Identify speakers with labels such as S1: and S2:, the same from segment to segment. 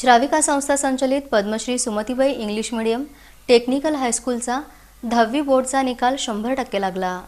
S1: श्राविका संस्था संचलित Padmashri Sumatibai English medium technical हायस्कूलचा दहावी बोर्डचा निकाल शंभर टक्के लागला.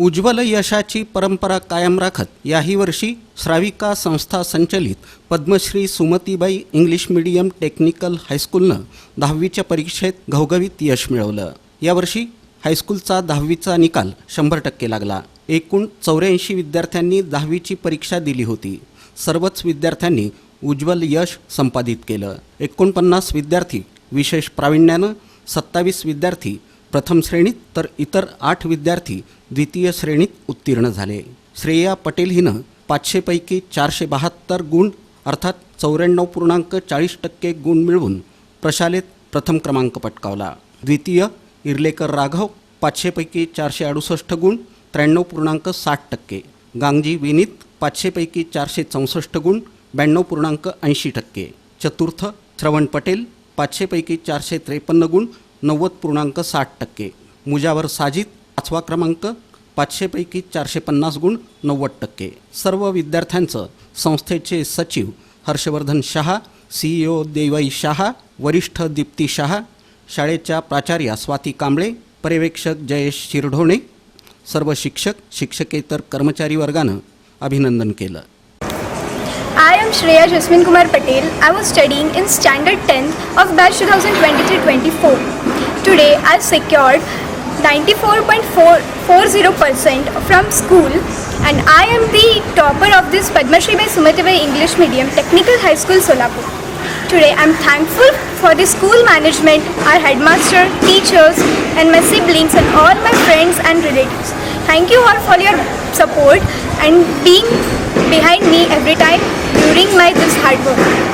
S2: उज्ज्वल यशाची परंपरा कायम राखत याही वर्षी श्राविका संस्था संचलित Padmashri Sumatibai English medium technical हायस्कूलनं दहावीच्या परीक्षेत घवघवीत यश मिळवलं. यावर्षी हायस्कूलचा दहावीचा निकाल शंभर टक्के लागला. एकूण चौऱ्याऐंशी विद्यार्थ्यांनी दहावीची परीक्षा दिली होती. सर्वच विद्यार्थ्यांनी उज्ज्वल यश संपादित केलं. एकोणपन्नास विद्यार्थी विशेष प्रावीण्यानं सत्तावीस विद्यार्थी प्रथम श्रेणीत तर इतर आठ विद्यार्थी द्वितीय श्रेणीत उत्तीर्ण झाले. श्रेया पटेल हिनं पाचशेपैकी चारशे बहात्तर गुण अर्थात चौऱ्याण्णव पूर्णांक चाळीस टक्के गुण मिळवून प्रशालेत प्रथम क्रमांक पटकावला. द्वितीय इर्लेकर राघव पाचशेपैकी चारशे अडुसष्ट गुण त्र्याण्णव पूर्णांक साठ टक्के. गांगजी विनीत पाचशेपैकी चारशे चौसष्ट गुण ब्याण्णव पूर्णांक ऐंशी टक्के. चतुर्थ श्रवण पटेल पाचशेपैकी चारशे त्रेपन्न गुण नव्वद पूर्णांक साठ टक्के. मुजावर साजिद पाचवा क्रमांक पाचशेपैकी चारशे पन्नास गुण नव्वद टक्के. सर्व विद्यार्थ्यांचं संस्थेचे सचिव Harshvardhan Shaha C E O Devai Shaha वरिष्ठ दीप्ती शहा शाळेच्या प्राचार्या स्वाती कांबळे पर्यवेक्षक जयेश शिरढोणे सर्व शिक्षक शिक्षकेतर कर्मचारी वर्गानं अभिनंदन केलं.
S3: I am Shreya Jasmine Kumar Patel. I was studying in standard 10th of batch 2023-24. Today I secured 94.40% from school and I am the topper of this Padma Shri by Sumatibai English Medium Technical High School Solapur. Today I am thankful for the school management, our headmaster, teachers and my siblings and all my friends and relatives. Thank you all for your support and being behind me every time during my this hard work.